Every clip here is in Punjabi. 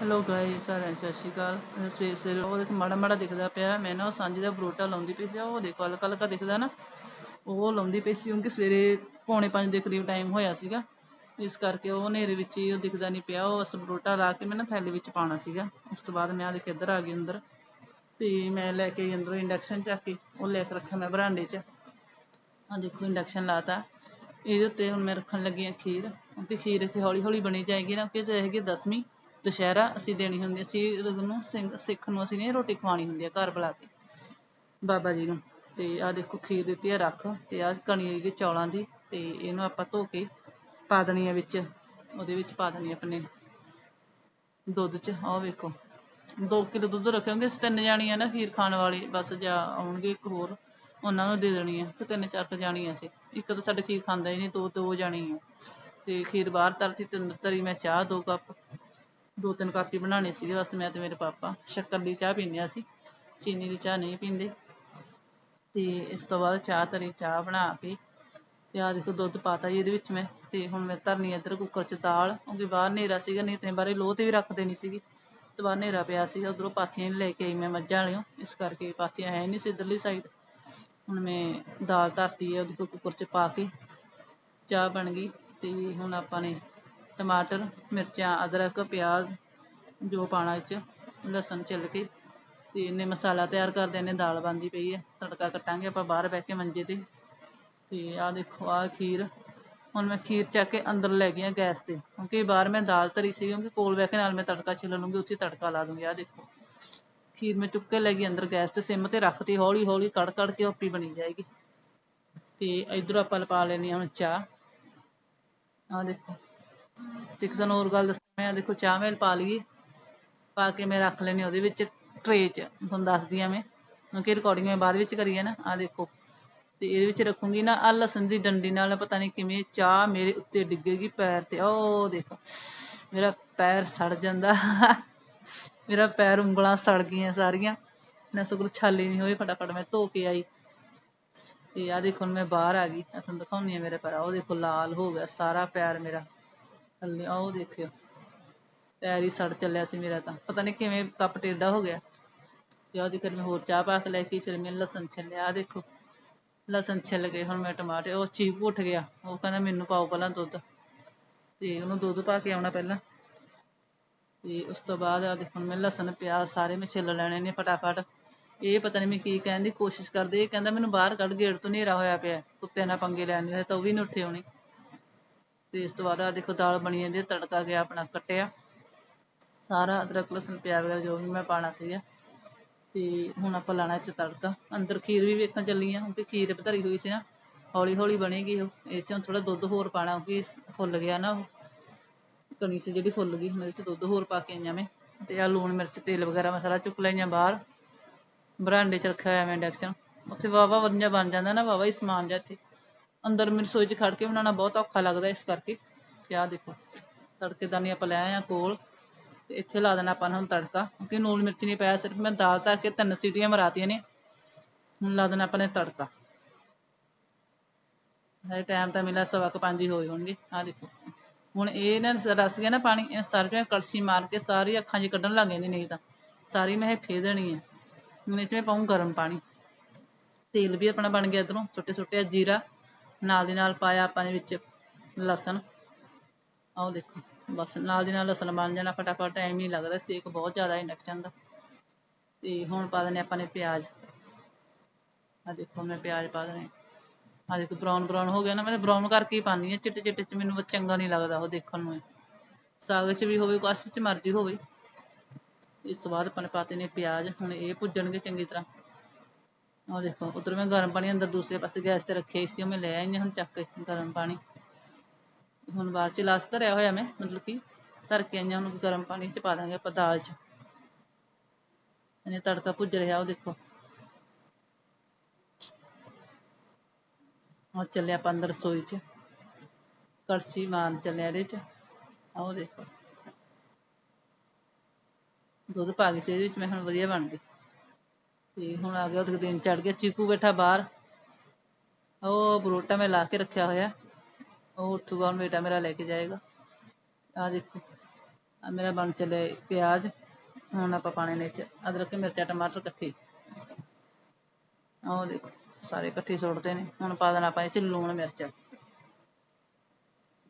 ਹੈਲੋ ਗਾਇਸ ਸਾਰਿਆਂ ਨੂੰ ਸਤਿ ਸ਼੍ਰੀ ਅਕਾਲ। ਅਹ ਸਵੇਰੇ ਸਵੇਰੇ ਉਹ ਦੇਖ ਮਾੜਾ ਮਾੜਾ ਦਿਖਦਾ ਪਿਆ। ਮੈਂ ਨਾ ਉਹ ਸਾਂਝੀ ਦਾ ਬਰੋਟਾ ਲਾਉਂਦੀ ਪਈ ਸੀ, ਉਹ ਦੇਖੋ ਹਲਕਾ ਹਲਕਾ ਦਿਖਦਾ ਨਾ। ਉਹ ਲਾਉਂਦੀ ਪਈ ਸੀ, ਕਿਉਂਕਿ ਸਵੇਰੇ ਪੌਣੇ 5 ਦੇ ਕਰੀਬ ਟਾਈਮ ਹੋਇਆ ਸੀਗਾ। ਇਸ ਕਰਕੇ ਉਹ ਹਨੇਰੇ ਵਿੱਚ ਹੀ ਉਹ ਦਿਖਦਾ ਨਹੀਂ ਪਿਆ। ਉਹ ਬਸ ਬਰੋਟਾ ਲਾ ਕੇ ਮੈਂ ਨਾ ਥੈਲੇ ਵਿੱਚ ਪਾਉਣਾ ਸੀਗਾ। ਉਸ ਤੋਂ ਬਾਅਦ ਮੈਂ ਆ ਦੇਖ ਇੱਧਰ ਆ ਗਈ ਅੰਦਰ। ਤੇ ਮੈਂ ਲੈ ਕੇ ਅੰਦਰੋਂ ਇੰਡਕਸ਼ਨ ਚੱਕ ਕੇ। ਉਹ ਲੈ ਕੇ ਰੱਖਿਆ ਮੈਂ ਬਰਾਂਡੇ 'ਚ। ਆ ਦੇਖੋ ਇੰਡਕਸ਼ਨ ਲਾਤਾ। ਇਹਦੇ ਉੱਤੇ ਹੁਣ ਮੈਂ ਰੱਖਣ ਲੱਗੀ ਹਾਂ ਖੀਰ। ਕਿਉਂਕਿ ਖੀਰ ਇੱਥੇ ਹੌਲੀ ਹੌਲੀ ਬਣੀ ਜਾਏਗੀ ਨਾ, ਕਿ ਹੈਗੀ ਦਸਵੀਂ। ਦੁਸ਼ਹਿਰਾ ਅਸੀਂ ਦੇਣੀ ਹੁੰਦੀ ਅਸੀਂ ਉਹਨੂੰ ਸਿੰਘ, ਸਿੱਖ ਨੂੰ ਅਸੀਂ ਨੇ ਰੋਟੀ ਖਵਾਉਣੀ ਹੁੰਦੀ ਆ, ਘਰ ਬੁਲਾ ਕੇ। ਬਾਬਾ ਜੀ ਨੂੰ। ਤੇ ਆਹ ਦੇਖੋ, ਖੀਰ ਦਿੱਤੀ ਆ, ਰੱਖ। ਤੇ ਆਹ ਕਣੀ ਹੈਗੀ ਚੌਲਾਂ ਦੀ, ਤੇ ਇਹਨੂੰ ਆਪਾਂ ਧੋ ਕੇ ਪਾ ਦੇਣੀ ਆ ਵਿੱਚ। ਉਹਦੇ ਵਿੱਚ ਪਾ ਦੇਣੀ ਆਪਣੇ ਦੁੱਧ 'ਚ। ਆਹ ਵੇਖੋ 2 ਕਿਲੋ ਦੁੱਧ ਰੱਖਾਂਗੇ ਅਸੀਂ ਤਿੰਨ ਜਾਣੀਆਂ ਨਾ ਖੀਰ ਖਾਣ ਵਾਲੀ, ਬਸ ਜਾਂ ਆਉਣਗੇ ਇੱਕ ਹੋਰ, ਉਹਨਾਂ ਨੂੰ ਦੇ ਦੇਣੀ ਆ। ਤੇ ਤਿੰਨ ਚਾਰ ਕੁ ਜਾਣੀਆਂ ਸੀ ਇੱਕ ਤਾਂ ਸਾਡੇ ਖੀਰ ਖਾਂਦਾ ਹੀ ਨਹੀਂ, ਦੋ ਦੋ ਜਾਣੀ ਆ। ਤੇ ਖੀਰ ਬਾਹਰ ਤਰਤੀ ਤਿੰਨ ਤਰੀ ਮੈਂ ਚਾਹ, ਦੋ ਕੱਪ। ਦੋ ਤਿੰਨ ਕਾਪੀ ਬਣਾਉਣੀ ਸੀ ਸੀਗੇ ਬਸ ਮੈਂ ਤੇ ਮੇਰੇ ਪਾਪਾ ਸ਼ੱਕਰ ਦੀ ਚਾਹ ਪੀਂਦੇ ਹਾਂ ਅਸੀਂ, ਚੀਨੀ ਦੀ ਚਾਹ ਨਹੀਂ ਪੀਂਦੇ। ਤੇ ਇਸ ਤੋਂ ਬਾਅਦ ਚਾਹ ਤਰੀ ਚਾਹ ਬਣਾ ਕੇ ਤੇ ਆਹ ਦੇਖੋ ਦੁੱਧ ਪਾਤਾ ਜੀ ਇਹਦੇ ਵਿੱਚ ਮੈਂ, ਤੇ ਹੁਣ ਮੈਂ ਧਰਨੀ ਇੱਧਰ ਕੁੱਕਰ 'ਚ ਦਾਲ ਕਿਉਂਕਿ ਬਾਹਰ ਹਨੇਰਾ ਸੀਗਾ, ਨਹੀਂ ਤੇ ਬਾਰੇ ਲੋਹ ਤੇ ਵੀ ਰੱਖ ਦੇਣੀ ਸੀਗੀ। ਤੇ ਬਾਹਰ ਹਨੇਰਾ ਪਿਆ ਸੀਗਾ, ਉਧਰੋਂ ਪਾਥੀਆਂ ਲੈ ਕੇ ਆਈ ਮੈਂ ਮੱਝਾਂ ਵਾਲਿਓ, ਇਸ ਕਰਕੇ ਪਾਥੀਆਂ ਹੈ ਨਹੀਂ ਸੀ ਇੱਧਰਲੀ ਸਾਈਡ ਹੁਣ ਮੈਂ ਦਾਲ ਧਰਤੀ ਹੈ ਉਹਦੇ ਕੁੱਕਰ 'ਚ ਪਾ ਕੇ ਚਾਹ ਬਣ ਗਈ, ਤੇ ਹੁਣ ਆਪਾਂ ਨੇ ਟਮਾਟਰ, ਮਿਰਚਾਂ, ਅਦਰਕ, ਪਿਆਜ਼ ਜੋ ਪਾਣਾ ਵਿੱਚ ਲਸਣ ਛਿੱਲ ਕੇ ਤੇ ਮਸਾਲਾ ਤਿਆਰ ਕਰਦੇ ਨੇ, ਦਾਲ ਬਣਦੀ ਪਈ ਹੈ, ਤੜਕਾ ਕੱਟਾਂਗੇ ਆਪਾਂ, ਬਾਹਰ ਬਹਿ ਕੇ ਮੰਜੇ ਤੇ। ਤੇ ਆਹ ਦੇਖੋ, ਆਹ ਖੀਰ। ਹੁਣ ਮੈਂ ਖੀਰ ਚੱਕ ਕੇ ਅੰਦਰ ਲੈ ਗਈ ਹਾਂ ਗੈਸ ਤੇ, ਕਿਉਂਕਿ ਬਾਹਰ ਮੈਂ ਦਾਲ ਧਰੀ ਸੀ, ਕਿਉਂਕਿ ਕੋਲ ਬਹਿ ਕੇ ਨਾਲ ਮੈਂ ਤੜਕਾ ਛਿੱਲ ਲੂੰਗੀ, ਉੱਥੇ ਤੜਕਾ ਲਾ ਦੂੰਗੀ, ਆਹ ਦੇਖੋ। ਖੀਰ ਮੈਂ ਚੁੱਕ ਕੇ ਲੈ ਗਈ ਅੰਦਰ ਗੈਸ ਤੇ, ਸਿਮ ਤੇ ਰੱਖਤੀ ਹੌਲੀ ਹੌਲੀ ਕੜ ਕੜ ਕੇ ਹੋਪੀ ਬਣੀ ਜਾਏਗੀ। ਤੇ ਇੱਧਰੋਂ ਆਪਾਂ ਲਪਾ ਲੈਣੀ ਆ ਹੁਣ ਚਾਹ। ਆਹ ਦੇਖੋ। ਤੇ ਇੱਕ ਤੁਹਾਨੂੰ ਹੋਰ ਗੱਲ ਦੱਸਾਂ ਮੈਂ ਆਹ ਦੇਖੋ ਚਾਹ ਮੈਂ ਪਾ ਲਈ ਪਾ ਕੇ ਮੈਂ ਰੱਖ ਲੈਣੀ ਉਹਦੇ ਵਿੱਚ ਟਰੇ 'ਚ, ਤੁਹਾਨੂੰ ਦੱਸਦੀ ਆ ਮੈਂ। ਕਿਉਂਕਿ ਰਿਕਾਰਡਿੰਗ ਮੈਂ ਬਾਅਦ ਵਿੱਚ ਕਰੀ ਹੈ ਨਾ, ਆਹ ਦੇਖੋ। ਤੇ ਇਹਦੇ ਵਿੱਚ ਰੱਖੂੰਗੀ ਨਾ ਆਹ ਲਸਣ ਦੀ ਡੰਡੀ ਨਾਲ ਪਤਾ ਨਹੀਂ ਕਿਵੇਂ ਚਾਹ ਮੇਰੇ ਉੱਤੇ ਡਿੱਗੇਗੀ ਪੈਰ ਤੇ। ਉਹ ਦੇਖੋ, ਮੇਰਾ ਪੈਰ ਸੜ ਜਾਂਦਾ। ਮੇਰਾ ਪੈਰ ਉਂਗਲਾਂ ਸੜ ਗਈਆਂ ਸਾਰੀਆਂ। ਨਾ ਸਗੋਂ ਛਾਲੀ ਨਹੀਂ ਹੋਏ, ਫਟਾਫਟ ਮੈਂ ਧੋ ਕੇ ਆਈ। ਤੇ ਆ ਦੇਖੋ ਮੈਂ ਬਾਹਰ ਆ ਗਈ। ਆ ਤੁਹਾਨੂੰ ਦਿਖਾਉਣੀ ਆ ਮੇਰਾ ਪੈਰ। ਉਹ ਦੇਖੋ, ਲਾਲ ਹੋ ਗਿਆ ਸਾਰਾ ਪੈਰ ਮੇਰਾ। ਥੱਲੇ, ਆਹ ਉਹ ਦੇਖਿਓ। ਪੈਰ ਹੀ ਸੜ ਚੱਲਿਆ ਸੀ ਮੇਰਾ ਤਾਂ। ਪਤਾ ਨਹੀਂ ਕਿਵੇਂ ਕੱਪ ਟੇਢਾ ਹੋ ਗਿਆ। ਤੇ ਉਹਦੀ ਫਿਰ ਮੈਂ ਹੋਰ ਚਾਹ ਪਾ ਕੇ ਲੈ ਕੇ ਫਿਰ ਮੈਂ ਲਸਣ ਛਿੱਲਿਆ। ਆਹ ਦੇਖੋ, ਲਸਣ ਛਿੱਲ ਗਏ। ਹੁਣ ਮੈਂ ਟਮਾਟਰ, ਉਹ ਚੀਪ ਉੱਠ ਗਿਆ। ਉਹ ਕਹਿੰਦਾ ਮੈਨੂੰ ਪਾਓ ਪਹਿਲਾਂ ਦੁੱਧ। ਤੇ ਉਹਨੂੰ ਦੁੱਧ ਪਾ ਕੇ ਆਉਣਾ ਪਹਿਲਾਂ। ਤੇ ਉਸ ਤੋਂ ਬਾਅਦ ਆ ਦੇਖੋ, ਹੁਣ ਮੈਂ ਲਸਣ, ਪਿਆਜ਼ ਸਾਰੇ ਮੈਂ ਛਿੱਲ ਲੈਣੇ ਨੇ ਫਟਾਫਟ। ਇਹ ਪਤਾ ਨਹੀਂ ਮੈਂ ਕੀ ਕਹਿਣ ਦੀ ਕੋਸ਼ਿਸ਼ ਕਰਦੇ। ਇਹ ਕਹਿੰਦਾ ਮੈਨੂੰ ਬਾਹਰ ਕੱਢ ਗੇਟ ਤੋਂ ਹਨੇਰਾ ਹੋਇਆ ਪਿਆ। ਕੁੱਤਿਆਂ ਨਾਲ ਪੰਗੇ ਲੈਣ ਦੇ ਤਾਂ ਉਹ ਵੀ ਨਹੀਂ ਉੱਠੇ ਹੋਣੇ। ਤੇ ਇਸ ਤੋਂ ਬਾਅਦ ਆ ਦੇਖੋ ਦਾਲ ਬਣੀ ਜਾਂਦੀ ਹੈ, ਤੜਕਾ ਗਿਆ ਆਪਣਾ ਕੱਟਿਆ। ਸਾਰਾ ਅਦਰਕ, ਲਸਣ, ਪਿਆਜ਼ ਵਗੈਰਾ ਜੋ ਵੀ ਮੈਂ ਪਾਣਾ ਸੀਗਾ। ਤੇ ਹੁਣ ਆਪਾਂ ਲਾਣਾ ਚ ਤੜਕਾ। ਅੰਦਰ ਖੀਰ ਵੀ ਵੇਖਣ ਚੱਲੀ ਆ ਕਿਉਂਕਿ ਖੀਰ ਭਤਰੀ ਹੋਈ ਸੀ ਨਾ। ਹੌਲੀ ਹੌਲੀ ਬਣੇਗੀ ਉਹ। ਇਹ ਚ ਥੋੜਾ ਦੁੱਧ ਹੋਰ ਪਾਣਾ ਕਿਉਂਕਿ ਫੁੱਲ ਗਿਆ ਨਾ ਉਹ। ਕਣੀ ਸੀ ਜਿਹੜੀ ਫੁੱਲ ਗਈ ਮੈਂ ਚ ਦੁੱਧ ਹੋਰ ਪਾ ਕੇ ਆਈਆਂ ਮੈਂ। ਤੇ ਆ ਲੂਣ ਮਿਰਚ, ਤੇਲ ਵਗੈਰਾ ਮੈਂ ਸਾਰਾ ਚੁੱਕ ਲਈਆਂ ਬਾਹਰ। ਬਰਾਂਡੇ 'ਚ ਰੱਖਿਆ ਹੋਇਆ ਮੈਂ ਇੰਡਕਸ਼ਨ ਉੱਥੇ ਵਾਵਾ ਵਧੀਆ ਬਣ ਜਾਂਦਾ ਨਾ ਵਾਵਾ ਹੀ ਸਮਾਨ ਜਿਹਾ ਇੱਥੇ। ਅੰਦਰ ਮੈਨੂੰ ਰਸੋਈ 'ਚ ਖੜ ਕੇ ਬਣਾਉਣਾ ਬਹੁਤ ਔਖਾ ਲੱਗਦਾ ਇਸ ਕਰਕੇ। ਤੇ ਆਹ ਦੇਖੋ, ਤੜਕੇ ਦਾਨੀ ਆਪਾਂ ਲੈ ਆਏ ਆ ਕੋਲ, ਤੇ ਇੱਥੇ ਲਾ ਦੇਣਾ ਆਪਾਂ ਨੇ ਹੁਣ ਤੜਕਾ, ਕਿਉਂਕਿ ਨੂਣ ਮਿਰਚ ਨਹੀਂ ਪਾਇਆ, ਸਿਰਫ ਮੈਂ ਦਾਲ ਧਰ ਕੇ ਤਿੰਨ ਸੀਟੀਆਂ ਮਰਾਤੀਆਂ ਨੇ, ਹੁਣ ਲਾ ਦੇਣਾ ਆਪਾਂ ਨੇ ਤੜਕਾ। ਹਜੇ ਟਾਈਮ ਤਾਂ ਮਿਲਿਆ ਸਵਾ ਕੁ ਪੰਜ ਹੀ ਹੋਏ ਹੋਣਗੇ, ਆਹ ਦੇਖੋ। ਹੁਣ ਇਹ ਨਾ ਰਸ ਗਿਆ ਨਾ ਪਾਣੀ, ਇਹ ਸਾਰੀਆਂ ਕੜਛੀ ਮਾਰ ਕੇ ਸਾਰੀ ਅੱਖਾਂ 'ਚ ਕੱਢਣ ਲੱਗ ਜਾਂਦੀ ਨਹੀਂ ਤਾਂ। ਸਾਰੀ ਮੈਂ ਇਹ ਫੇ ਦੇਣੀ ਹੈ ਹੁਣ ਇਹ 'ਚ ਮੈਂ ਪਾਊਂ ਗਰਮ ਪਾਣੀ। ਤੇਲ ਵੀ ਆਪਣਾ ਬਣ ਗਿਆ ਇੱਧਰੋਂ ਸੁੱਟੇ ਸੁੱਟੇ ਜੀਰਾ। ਨਾਲ ਦੀ ਨਾਲ ਪਾਇਆ ਆਪਾਂ ਨੇ ਵਿੱਚ ਲਸਣ। ਆਹ ਦੇਖੋ, ਬਸ ਨਾਲ ਦੀ ਨਾਲ ਲਸਣ ਬਣ ਜਾਣਾ ਫਟਾਫਟ ਟਾਈਮ ਨਹੀਂ ਲੱਗਦਾ, ਸੇਕ ਬਹੁਤ ਜ਼ਿਆਦਾ ਇੰਡਕਸ਼ਨ ਦਾ। ਤੇ ਹੁਣ ਪਾ ਦਿੰਦੇ ਆਪਾਂ ਨੇ ਪਿਆਜ਼। ਆ ਦੇਖੋ, ਮੈਂ ਪਿਆਜ਼ ਪਾ ਦੇਣੇ ਆ ਦੇਖੋ ਬਰਾਊਨ ਬਰਾਊਨ ਹੋ ਗਿਆ ਨਾ, ਮੈਂ ਬਰਾਊਨ ਕਰਕੇ ਹੀ ਪਾਉਂਦੀ ਹਾਂ। ਚਿੱਟੇ ਚਿੱਟੇ ਚ ਮੈਨੂੰ ਚੰਗਾ ਨਹੀਂ ਲੱਗਦਾ ਉਹ ਦੇਖਣ ਨੂੰ ਸਾਗ 'ਚ ਵੀ ਹੋਵੇ, ਕੁਛ 'ਚ ਮਰਜ਼ੀ ਹੋਵੇ। ਇਸ ਤੋਂ ਬਾਅਦ ਆਪਾਂ ਨੇ ਪਾਤੇ ਨੇ ਪਿਆਜ਼। ਹੁਣ ਇਹ ਭੁੱਜਣਗੇ ਚੰਗੀ ਤਰ੍ਹਾਂ। ਆਹ ਦੇਖੋ, ਉਧਰ ਮੈਂ ਗਰਮ ਪਾਣੀ ਅੰਦਰ ਦੂਸਰੇ ਪਾਸੇ ਗੈਸ ਤੇ ਰੱਖਿਆ ਸੀ, ਉਹ ਮੈਂ ਲੈ ਆਈ ਹਾਂ ਹੁਣ ਚੱਕ ਕੇ ਗਰਮ ਪਾਣੀ। ਹੁਣ ਬਾਅਦ ਚ ਲਾਸਟ ਧਰਿਆ ਹੋਇਆ ਮੈਂ, ਮਤਲਬ ਕਿ ਧਰ ਕੇ ਆਈਆਂ, ਹੁਣ ਗਰਮ ਪਾਣੀ ਚ ਪਾ ਦਾਂਗੇ ਆਪਾਂ ਦਾਲ ਚ। ਇਹਨੇ ਤੜਕਾ ਭੁੱਜ ਰਿਹਾ, ਉਹ ਦੇਖੋ। ਉਹ ਚੱਲਿਆ ਆਪਾਂ ਅੰਦਰ ਰਸੋਈ ਚ। ਕੜਛੀ ਮਾਰਨ ਚੱਲਿਆ ਇਹਦੇ ਚ। ਆਹ ਦੇਖੋ। ਦੁੱਧ ਪਾ ਗਈ ਸੀ ਇਹਦੇ ਵਿੱਚ, ਮੈਂ ਹੁਣ ਵਧੀਆ ਬਣ ਗਈ। ਤੇ ਹੁਣ ਆ ਗਿਆ ਉਹਦੇ ਦਿਨ ਚੜ ਗਿਆ, ਚੀਕੂ ਬੈਠਾ ਬਾਹਰ। ਉਹ ਬਰੋਟਾ ਮੈਂ ਲਾ ਕੇ ਰੱਖਿਆ ਹੋਇਆ। ਉਹ ਉੱਠੂਗਾ, ਹੁਣ ਬੇਟਾ ਮੇਰਾ ਲੈ ਕੇ ਜਾਏਗਾ। ਆ ਦੇਖੋ ਆ ਮੇਰਾ ਬਣ ਚਲੇ ਪਿਆਜ਼। ਹੁਣ ਆਪਾਂ ਪਾਣੇ ਨੇ ਇੱਥੇ ਅਦਰਕ, ਮਿਰਚਾਂ, ਟਮਾਟਰ ਇਕੱਠੇ। ਆਹ ਦੇਖੋ, ਸਾਰੇ ਇਕੱਠੇ ਸੁੱਟਦੇ ਨੇ। ਹੁਣ ਪਾ ਦੇਣਾ ਆਪਾਂ ਇਹ ਚ ਲੂਣ ਮਿਰਚ।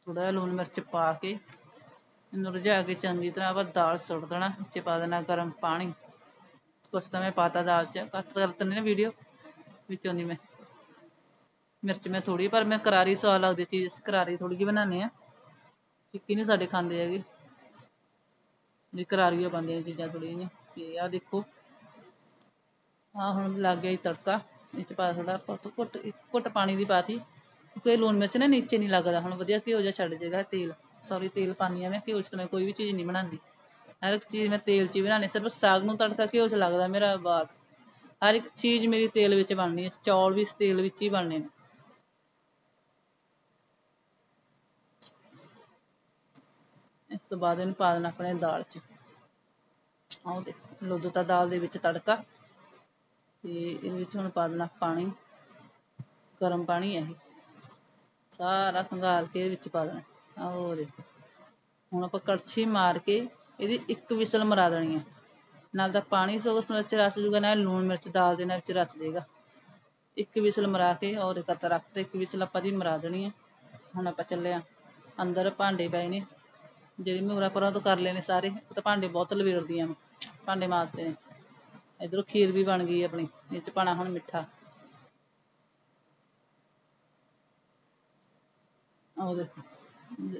ਥੋੜਾ ਜਿਹਾ ਲੂਣ ਮਿਰਚ ਪਾ ਕੇ ਇਹਨੂੰ ਰਝਾ ਕੇ ਚੰਗੀ ਤਰ੍ਹਾਂ ਆਪਾਂ ਦਾਲ ਸੁੱਟ ਦੇਣਾ। ਵਿੱਚ ਪਾ ਦੇਣਾ ਗਰਮ ਪਾਣੀ। ਕੁਛ ਤਾਂ ਮੈਂ ਪਾਤਾ ਦਾਲ ਚ ਕੱਟ ਕਰ ਦਿੰਦੇ ਨੇ ਵਿੱਚੋਂ ਦੀ ਮੈਂ। ਮਿਰਚ ਮੈਂ ਥੋੜੀ ਪਰ ਮੈਂ ਕਰਾਰੀ ਸਵਾਦ ਲੱਗਦੀ ਚੀਜ਼ ਕਰਾਰੀ ਥੋੜੀ ਜਿਹੀ ਬਣਾਉਂਦੇ ਆ ਟਿੱਕੀ ਨਹੀਂ ਸਾਡੇ ਖਾਂਦੇ ਹੈਗੇ। ਜੀ ਕਰਾਰੀਆਂ ਪਾਉਂਦੇ ਨੇ ਚੀਜ਼ਾਂ ਥੋੜੀ ਜਿਹੀਆਂ, ਤੇ ਆਹ ਦੇਖੋ। ਆਹ ਹੁਣ ਲੱਗ ਗਿਆ ਜੀ ਤੜਕਾ, ਇਹ 'ਚ ਪਾ ਥੋੜਾ ਆਪਾਂ ਘੁੱਟ ਘੁੱਟ ਪਾਣੀ ਦੀ ਪਾਤੀ। ਕੋਈ ਲੂਣ ਮਿਰਚ ਨਾ ਨੀਚੇ ਨਹੀਂ ਲੱਗਦਾ, ਹੁਣ ਵਧੀਆ ਘਿਓ ਜਿਹਾ ਛੱਡ ਜਾਏਗਾ ਤੇਲ। ਸੌਰੀ ਤੇਲ ਪਾਉਂਦੀ ਆ ਮੈਂ, ਘਿਓ 'ਚ ਤਾਂ ਮੈਂ ਕੋਈ ਵੀ ਚੀਜ਼ ਨਹੀਂ ਬਣਾਉਂਦੀ। ਹਰ ਇੱਕ ਚੀਜ਼ ਮੈਂ ਤੇਲ 'ਚ ਹੀ ਬਣਾਉਣੀ ਸਿਰਫ ਸਾਗ ਨੂੰ ਤੜਕਾ ਘਿਓ 'ਚ ਲੱਗਦਾ ਮੇਰਾ ਬਸ। ਹਰ ਇੱਕ ਚੀਜ਼ ਮੇਰੀ ਤੇਲ ਵਿੱਚ ਬਣਨੀ ਹੈ। ਚੌਲ ਵੀ ਤੇਲ ਵਿੱਚ ਹੀ ਬਣਨੇ ਨੇ। ਇਸ ਤੋਂ ਬਾਅਦ ਇਹਨੂੰ ਪਾ ਦੇਣਾ ਆਪਣੇ ਦਾਲ 'ਚ। ਆਹ ਦੇਖੋ, ਲੁੱਦ ਤਾਂ ਦਾਲ ਦੇ ਵਿੱਚ ਤੜਕਾ। ਤੇ ਇਹਦੇ ਵਿੱਚ ਹੁਣ ਪਾ ਦੇਣਾ ਪਾਣੀ। ਗਰਮ ਪਾਣੀ ਹੈ ਇਹ। ਸਾਰਾ ਖੰਗਾਲ ਕੇ ਇਹਦੇ ਵਿੱਚ ਪਾ ਦੇਣਾ। ਆਹ ਦੇਖੋ। ਹੁਣ ਆਪਾਂ ਕੜਛੀ ਮਾਰ ਕੇ ਇਹਦੀ ਇੱਕ ਵਿਸਲ ਮਰਾ ਦੇਣੀ ਹੈ। ਨਾਲ ਤਾਂ ਪਾਣੀ ਸਗੋਂ ਵਿੱਚ ਰਸ ਜੂਗਾ, ਨਾਲ ਲੂਣ ਮਿਰਚ ਦਾਲ ਦੇ ਨਾਲ ਵਿੱਚ ਰਸ ਜਾਏਗਾ ਇੱਕ ਵਿਸਲ ਮਰਾ ਕੇ ਔਰ ਇੱਕ ਰੱਖ ਤੇ ਇੱਕ ਵਿਸਲ ਆਪਾਂ ਦੀ ਮਰਾ ਦੇਣੀ ਹੈ। ਹੁਣ ਆਪਾਂ ਚੱਲੇ ਆ ਅੰਦਰ ਭਾਂਡੇ ਪਏ ਨੇ। ਜਿਹੜੀ ਮੈਂ ਉਰਾਂ ਪਰਾਂ ਤੋਂ ਕਰ ਲੈਣੇ ਸਾਰੇ, ਉਹ ਤਾਂ ਭਾਂਡੇ ਬਹੁਤ ਲਵੇੜਦੀਆਂ ਮੈਂ ਭਾਂਡੇ ਮਾਸਤੇ ਨੇ। ਇਧਰੋਂ ਖੀਰ ਵੀ ਬਣ ਗਈ ਆਪਣੀ, ਇਹ ਚ ਪਾਣਾ ਹੁਣ ਮਿੱਠਾ। ਆਹ ਦੇਖੋ।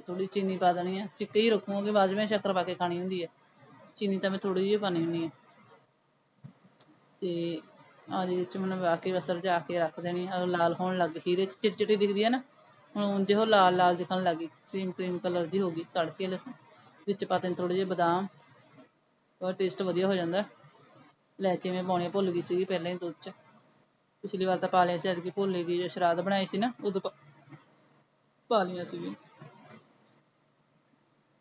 ਥੋੜੀ ਚੀਨੀ ਪਾ ਦੇਣੀ ਹੈ ਫਿੱਕੀ ਹੀ ਰੱਖੂਗੀ ਬਾਅਦ ਵਿੱਚ ਸ਼ੱਕਰ ਪਾ ਕੇ ਖਾਣੀ ਹੁੰਦੀ ਹੈ ਚੀਨੀ ਤਾਂ ਮੈਂ ਥੋੜੀ ਜਿਹੀ ਪਾਣੀ ਹੁੰਦੀ ਹੈ ਤੇ ਆਹ ਦੇ ਵਿੱਚ ਮੈਨੂੰ ਵਾ ਬਸ ਰਝਾ ਕੇ ਰੱਖ ਦੇਣੀ ਆ। ਲਾਲ ਹੋਣ ਲੱਗ ਗਈ। ਇਹਦੇ ਚ ਚਿੜਚਿੜੀ ਦਿਖਦੀ ਹੈ ਨਾ, ਹੁਣ ਉਂਝ ਉਹ ਲਾਲ ਲਾਲ ਦਿਖਣ ਲੱਗ ਗਈ। ਕਰੀਮ ਕਰੀਮ ਕਲਰ ਦੀ ਹੋ ਗਈ, ਤੜਕੇ ਲਸਣ। ਵਿੱਚ ਪਾਤੇ ਨੇ ਥੋੜੇ ਜਿਹੇ ਬਦਾਮ। ਉਹ ਟੇਸਟ ਵਧੀਆ ਹੋ ਜਾਂਦਾ। ਲੈਚੀ ਮੈਂ ਪਾਉਣੀ ਭੁੱਲ ਗਈ ਸੀਗੀ ਪਹਿਲਾਂ ਹੀ ਦੁੱਧ ਚ। ਪਿਛਲੀ ਵਾਰ ਤਾਂ ਪਾ ਲਿਆ ਸੀ ਐਤਕੀ ਭੁੱਲ ਗਈ। ਜੋ ਸ਼ਰਾਦ ਬਣਾਈ ਸੀ ਨਾ, ਉਦੋਂ ਪਾ- ਪਾ ਲਈਆਂ ਸੀਗੀਆਂ।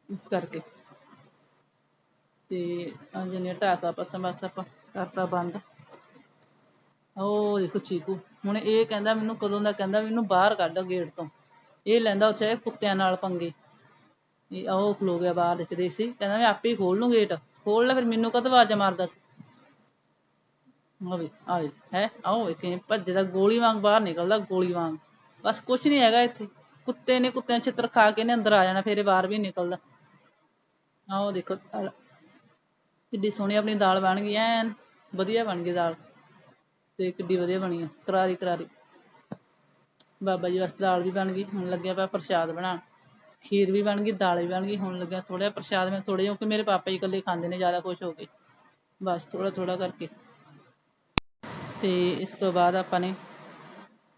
ਇਸ ਕਰਕੇ। ਤੇ ਅੱਜ ਨੇ ਢਾਕਾ ਪਸਮ ਬਸ ਆਪਾਂ ਕਰਤਾ ਬੰਦ। ਉਹ ਦੇਖੋ ਚੀਕੂ, ਹੁਣ ਇਹ ਕਹਿੰਦਾ ਮੈਨੂੰ ਕਦੋਂ ਦਾ ਕਹਿੰਦਾ ਮੈਨੂੰ ਬਾਹਰ ਕੱਢ ਗੇਟ ਤੋਂ। ਇਹ ਲੈਂਦਾ ਉੱਥੇ ਕੁੱਤਿਆਂ ਨਾਲ ਪੰਗੇ। ਇਹ ਉਹ ਖਲੋ ਗਿਆ ਬਾਹਰ ਦੇਖਦੇ ਸੀ ਕਹਿੰਦਾ ਮੈਂ ਆਪੇ ਹੀ ਖੋਲ ਲੂੰ ਗੇਟ। ਖੋਲ ਲੈ ਫਿਰ ਮੈਨੂੰ ਕਦੋਂ ਆਵਾਜ਼ਾਂ ਮਾਰਦਾ ਸੀ। ਆਵੇ ਆਵੇ ਹੈ, ਆਓ ਇਹ ਕਿਵੇਂ ਭੱਜਦਾ ਗੋਲੀ ਵਾਂਗ ਬਾਹਰ ਨਿਕਲਦਾ ਗੋਲੀ ਵਾਂਗ। ਬਸ ਕੁਛ ਨਹੀਂ ਹੈਗਾ ਇੱਥੇ। ਕੁੱਤੇ ਨੇ ਕੁੱਤਿਆਂ ਨੂੰ ਛਿੱਤਰ ਖਾ ਕੇ ਨੇ ਅੰਦਰ ਆ ਜਾਣਾ, ਫਿਰ ਇਹ ਬਾਹਰ ਵੀ ਨਿਕਲਦਾ। ਨਿਕਲਦਾ ਆਓ ਦੇਖੋ ਦਾਲ ਕਿੱਡੀ ਸੋਹਣੀ ਆਪਣੀ ਦਾਲ ਬਣ ਗਈ, ਐਨ ਵਧੀਆ ਬਣ ਗਈ ਦਾਲ। ਤੇ ਕਿੱਡੀ ਵਧੀਆ ਬਣੀ ਆ, ਕਰਾਰੀ ਕਰਾਰੀ। ਬਾਬਾ ਜੀ ਵਾਸਤੇ ਦਾਲ ਵੀ ਬਣ ਗਈ, ਹੁਣ ਲੱਗਿਆ ਪਿਆ ਪ੍ਰਸ਼ਾਦ ਬਣਾਉਣ। ਖੀਰ ਵੀ ਬਣ ਗਈ, ਦਾਲ ਵੀ ਬਣ ਗਈ, ਹੁਣ ਲੱਗਿਆ ਥੋੜਾ ਪ੍ਰਸ਼ਾਦ ਮੈਂ ਥੋੜੇ ਜਿਹਾ, ਕਿਉਂਕਿ ਮੇਰੇ ਪਾਪਾ ਜੀ ਇਕੱਲੇ ਖਾਂਦੇ ਨੇ ਜ਼ਿਆਦਾ ਖੁਸ਼ ਹੋ ਕੇ। ਬਸ ਥੋੜਾ ਥੋੜਾ ਕਰਕੇ। ਤੇ ਇਸ ਤੋਂ ਬਾਅਦ ਆਪਾਂ ਨੇ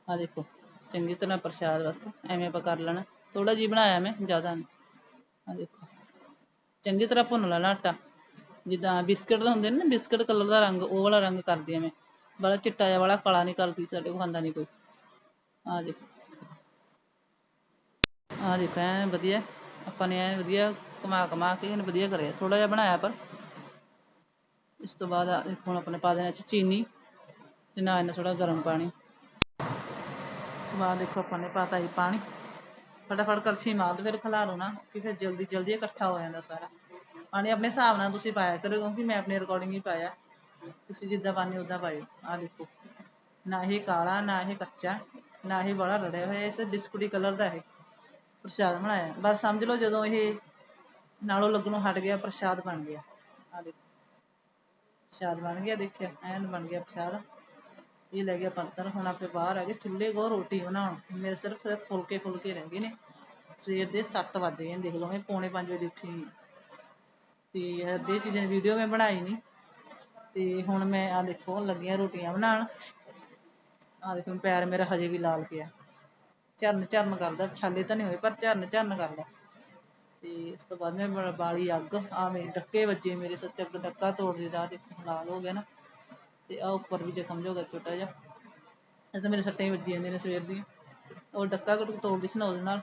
ਆ ਦੇਖੋ, ਚੰਗੀ ਤਰ੍ਹਾਂ ਪ੍ਰਸ਼ਾਦ ਬਸ ਐਵੇਂ ਆਪਾਂ ਕਰ ਲੈਣਾ। ਥੋੜਾ ਜਿਹਾ ਬਣਾਇਆ ਮੈਂ ਜ਼ਿਆਦਾ ਨਹੀਂ ਆ ਦੇਖੋ। ਚੰਗੀ ਤਰ੍ਹਾਂ ਭੁੰਨ ਲੈਣਾ ਆਟਾ ਜਿੱਦਾਂ ਬਿਸਕਟ ਦਾ ਹੁੰਦੇ ਨੇ ਨਾ, ਬਿਸਕਟ ਕਲਰ ਦਾ ਰੰਗ, ਉਹ ਵਾਲਾ ਰੰਗ ਕਰਦੀ ਆ ਮੈਂ। ਬੜਾ ਚਿੱਟਾ ਜਿਹਾ ਵਾਲਾ, ਕਾਲਾ ਨਹੀਂ ਕਰਦੀ ਸਾਡੇ ਕੋਲ, ਖਾਂਦਾ ਨਹੀਂ ਕੋਈ। ਆ ਦੇਖੋ। ਆ ਦੇਖੋ, ਐਨ ਵਧੀਆ, ਆਪਾਂ ਨੇ ਐਨ ਵਧੀਆ ਕਮਾ ਕਮਾ ਕੇ ਐਨ ਵਧੀਆ ਕਰਿਆ। ਥੋੜਾ ਜਿਹਾ ਬਣਾਇਆ ਪਰ। ਇਸ ਤੋਂ ਬਾਅਦ ਦੇਖੋ, ਹੁਣ ਆਪਣੇ ਪਾ ਦੇਣਾ ਚੀਨੀ, ਤੇ ਨਾਲ ਇਹਨਾਂ ਥੋੜਾ ਗਰਮ ਪਾਣੀ। ਬਾਅਦ ਦੇਖੋ ਆਪਾਂ ਨੇ ਪਾਤਾ ਹੀ ਪਾਣੀ। ਫਟਾਫਟ ਕੜਛੀ ਮਾਰ ਦੋ, ਫਿਰ ਖਿਲਾਰੋ ਨਾ, ਕਿ ਫਿਰ ਜਲਦੀ ਜਲਦੀ ਇਕੱਠਾ ਹੋ ਜਾਂਦਾ ਸਾਰਾ। ਪਾਣੀ ਆਪਣੇ ਹਿਸਾਬ ਨਾਲ ਤੁਸੀਂ ਪਾਇਆ ਕਰੋ, ਕਿਉਂਕਿ ਮੈਂ ਆਪਣੇ ਰਿਕਾਰਡਿੰਗ ਹੀ ਪਾਇਆ। ਤੁਸੀਂ ਜਿੱਦਾਂ ਪਾਣੀ ਉਦਾਂ ਪਾਇਓ। ਆ ਦੇਖੋ, ਨਾ ਇਹ ਕਾਲਾ, ਨਾ ਇਹ ਕੱਚਾ, ਨਾ ਇਹ ਬੜਾ ਰੜਿਆ ਹੋਇਆ, ਇਸ ਬਿਸਕੁਟੀ ਕਲਰ ਦਾ ਇਹ। ਪ੍ਰਸ਼ਾਦ ਬਣਾਇਆ। ਬਸ ਸਮਝ ਲਓ, ਜਦੋਂ ਇਹ ਨਾਲੋਂ ਲੱਗਣੋਂ ਹਟ ਗਿਆ, ਪ੍ਰਸ਼ਾਦ ਬਣ ਗਿਆ। ਆ ਦੇਖੋ, ਪ੍ਰਸ਼ਾਦ ਬਣ ਗਿਆ ਦੇਖਿਆ ਐਨ ਬਣ ਗਿਆ ਪ੍ਰਸ਼ਾਦ। ਇਹ ਲੈ ਗਿਆ ਪੰਤਰ, ਹੁਣ ਆਪੇ ਬਾਹਰ ਆ ਗਏ। ਚੁੱਲ੍ਹੇ ਕੋ ਰੋਟੀ ਬਣਾਉਣ। ਮੇਰੇ ਸਿਰਫ ਫੁਲਕੇ ਫੁਲਕੇ ਰਹਿ ਗਏ ਨੇ। ਸਵੇਰ ਦੇ 7 ਵੱਜ ਗਏ ਨੇ, ਦੇਖ ਲਓ ਮੈਂ ਪੌਣੇ 5 ਵਜੇ ਉੱਠੀ ਤੇ ਅੱਧੇ ਚੀਜ਼ਾਂ ਦੀ ਵੀਡੀਓ ਮੈਂ ਬਣਾਈ ਨਹੀਂ ਤੇ ਹੁਣ ਮੈਂ ਆ ਦੇਖੋ, ਲੱਗੀਆਂ ਰੋਟੀਆਂ ਬਣਾਉਣ। ਆ ਦੇਖੋ, ਪੈਰ ਮੇਰਾ ਹਜੇ ਵੀ ਲਾਲ ਪਿਆ। ਝਰਨ ਝਰਨ ਕਰਦਾ, ਛਾਲੇ ਤਾਂ ਨਹੀਂ ਹੋਏ, ਪਰ ਝਰਨ ਝਰਨ ਕਰਦਾ। ਤੇ ਇਸ ਤੋਂ ਬਾਅਦ ਮੈਂ ਬਾਲੀ ਅੱਗ ਆ ਮੇਰੇ ਡੱਕੇ ਵੱਜੇ ਮੇਰੇ ਸੱਚ ਅੱਗ, ਡੱਕਾ ਤੋੜ ਦਿੱਤਾ, ਆਹ ਲਾਲ ਹੋ ਗਿਆ ਨਾ। ਤੇ ਆ ਉੱਪਰ ਵੀ ਜ਼ਖਮ ਜਿਹਾ ਹੋ ਗਿਆ, ਛੋਟਾ ਜਿਹਾ। ਇਹ ਤਾਂ ਮੇਰੇ ਸੱਟਾਂ ਹੀ ਵੱਜੀ ਜਾਂਦੀਆਂ ਨੇ ਸਵੇਰ ਦੀ ਉਹ ਡੱਕਾ ਘਟ ਤੋੜਦੀ ਸੀ ਨਾ ਉਹਦੇ ਨਾਲ।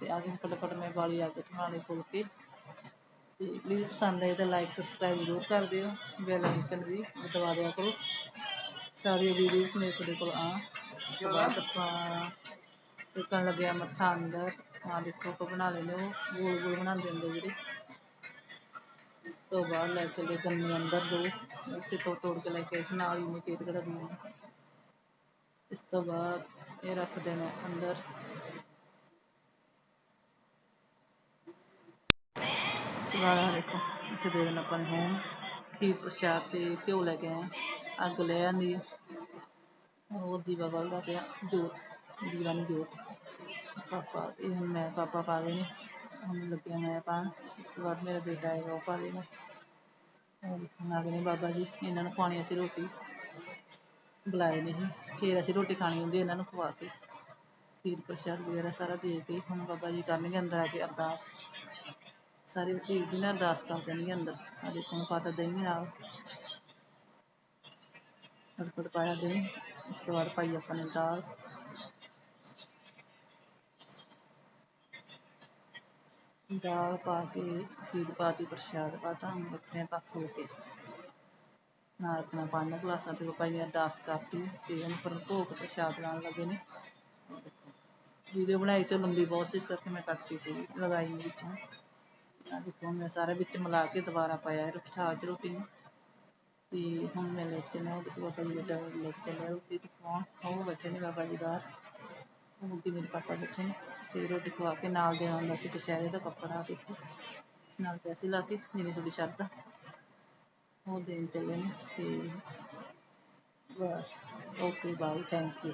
ਤੇ ਆ ਦੇਖੋ ਫਟਾਫਟ ਮੈਂ ਬਾਲੀ ਅੱਗ ਬਣਾ ਲਈ ਫੁਲਕੇ ਤੇ ਪਲੀਜ਼ ਪਸੰਦ ਆਏ ਤਾਂ ਲਾਈਕ ਸਬਸਕ੍ਰਾਈਬ ਜ਼ਰੂਰ ਕਰ ਦਿਓ। ਬੈਲ ਆਈਕਨ ਵੀ ਦਬਾ ਦਿਆ ਕਰੋ। ਸਾਰੀਆਂ ਵੀਡੀਓਜ਼ ਮੇਰੇ ਤੁਹਾਡੇ ਕੋਲ ਆ। ਉਸ ਬਾਅਦ ਆਪਾਂ ਟੇਕਣ ਲੱਗਿਆ ਮੱਥਾ ਅੰਦਰ। ਆ ਦੇਖੋ, ਆਪਾਂ ਬਣਾ ਲੈਂਦੇ ਉਹ ਗੋਲ ਗੋਲ ਬਣਾਉਂਦੇ ਹੁੰਦੇ ਜਿਹੜੇ। ਤੋਂ ਬਾਅਦ ਲੈ ਚਲੇ ਗੰਨੇ ਅੰਦਰ ਦੋ ਉਹ ਕਿਤੋਂ ਤੋੜ ਕੇ ਲੈ ਕੇ ਆਏ ਸੀ ਨਾਲ ਹੀ ਨੇ ਖੇਤ ਕਿਹੜਾ ਦੂਰ ਨੇ ਇਸ ਤੋਂ ਬਾਅਦ ਇਹ ਰੱਖ ਦੇਣਾ ਅੰਦਰ ਚੁਬਾਰਾ ਦੇਖੋ ਇੱਥੇ ਦੇ ਦੇਣਾ ਆਪਾਂ ਨੇ ਹੁਣ ਖੀਰ ਪ੍ਰਸ਼ਾਦ ਤੇ ਘਿਓ ਲੈ ਕੇ ਆਏ ਹਾਂ। ਅੱਗ ਲੈ ਆਂਦੀ ਹੈ ਉਹ ਦੀਵਾ ਬਲਦਾ ਪਿਆ ਜੋਤ ਦੀਵਾ ਨਹੀਂ ਜੋਤ ਪਾਪਾ ਇਹ ਹੁਣ ਮੈਂ ਪਾਪਾ ਪਾ ਗਏ ਨੇ ਹੁਣ ਲੱਗਿਆ ਮੈਂ ਪਾਣ ਆ ਗਏ ਨੇ ਬਾਬਾ ਜੀ, ਇਹਨਾਂ ਨੂੰ ਖਵਾਉਣੀ ਅਸੀਂ ਰੋਟੀ। ਬੁਲਾਏ ਨਹੀਂ ਫਿਰ ਅਸੀਂ ਰੋਟੀ ਖਾਣੀ ਹੁੰਦੀ ਇਹਨਾਂ ਨੂੰ ਖਵਾ ਕੇ। ਖੀਰ ਪ੍ਰਸ਼ਾਦ ਵਗੈਰਾ ਸਾਰਾ ਦੇ ਕੇ ਹੁਣ ਬਾਬਾ ਜੀ ਕਰਨਗੇ ਅੰਦਰ ਆ ਕੇ ਅਰਦਾਸ। ਸਾਰੇ ਭੀੜ ਦੀ ਨਾ ਅਰਦਾਸ ਕਰ ਦੇਣਗੇ ਅੰਦਰ। ਆ ਦੇਖੋ ਹੁਣ ਪਾਤਾ ਦਹੀਂ ਨਾਲ। ਫਟਫਟ ਪਾਇਆ ਦਹੀਂ ਉਸ ਤੋਂ ਬਾਅਦ ਪਾਈ ਆਪਾਂ ਨੇ ਦਾਲ। ਦਾਲ ਪਾ ਕੇ, ਖੀਰ ਪਾਤੀ, ਪ੍ਰਸ਼ਾਦ ਪਾਤਾ, ਹੁਣ ਰੱਖਿਆ ਕੱਖ ਕੇ। ਨਾਲ ਆਪਣਾ ਪੰਜ ਗਲਾਸਾਂ ਤੇ ਪਾਪਾ ਜੀ ਅਰਦਾਸ ਕਰਤੀ, ਤੇ ਉਹਨੂੰ ਭੋਗ ਪ੍ਰਸ਼ਾਦ ਲਾਉਣ ਲੱਗੇ ਨੇ। ਵੀਡੀਓ ਬਣਾਈ ਸੀ ਲੰਬੀ ਬਹੁਤ ਸੀ, ਇਸ ਕਰਕੇ ਮੈਂ ਕੱਟਤੀ ਸੀ, ਲਗਾਈ ਨਹੀਂ ਵਿੱਚੋਂ। ਆ ਦੇਖੋ, ਮੈਂ ਸਾਰਾ ਵਿੱਚ ਮਿਲਾ ਕੇ ਦੁਬਾਰਾ ਪਾਇਆ ਹੈ ਬਿਠਾ ਚ ਰੋਟੀ ਨੂੰ। ਤੇ ਹੁਣ ਮੈਂ ਲੈ ਕੇ ਚੱਲਿਆ ਉਹ ਬਾਬਾ ਜੀ ਬੇਟਾ ਲੈ ਕੇ ਚੱਲਿਆ ਰੋਟੀ ਤੇ ਖਵਾਉਣ ਉਹ ਬੈਠੇ ਨੇ ਬਾਬਾ ਜੀ ਬਾਹਰ। ਉਹ ਅੱਗੇ ਮੇਰੇ ਪਾਪਾ ਬੈਠੇ ਨੇ। ਤੇ ਰੋਟੀ ਖਵਾ ਕੇ ਨਾਲ ਦੇਣਾ ਹੁੰਦਾ ਸੀ ਕਸ਼ਹਿਰੇ ਦਾ ਕੱਪੜਾ ਦੇਖੋ ਨਾਲ ਪੈਸੇ ਲਾ ਕੇ ਜਿੰਨੀ ਤੁਹਾਡੀ ਸ਼ਰਧਾ। ਉਹ ਦੇਣ ਚੱਲੇ ਨੇ ਤੇ ਬਸ ਓਕੇ ਬਾਏ ਥੈਂਕ ਯੂ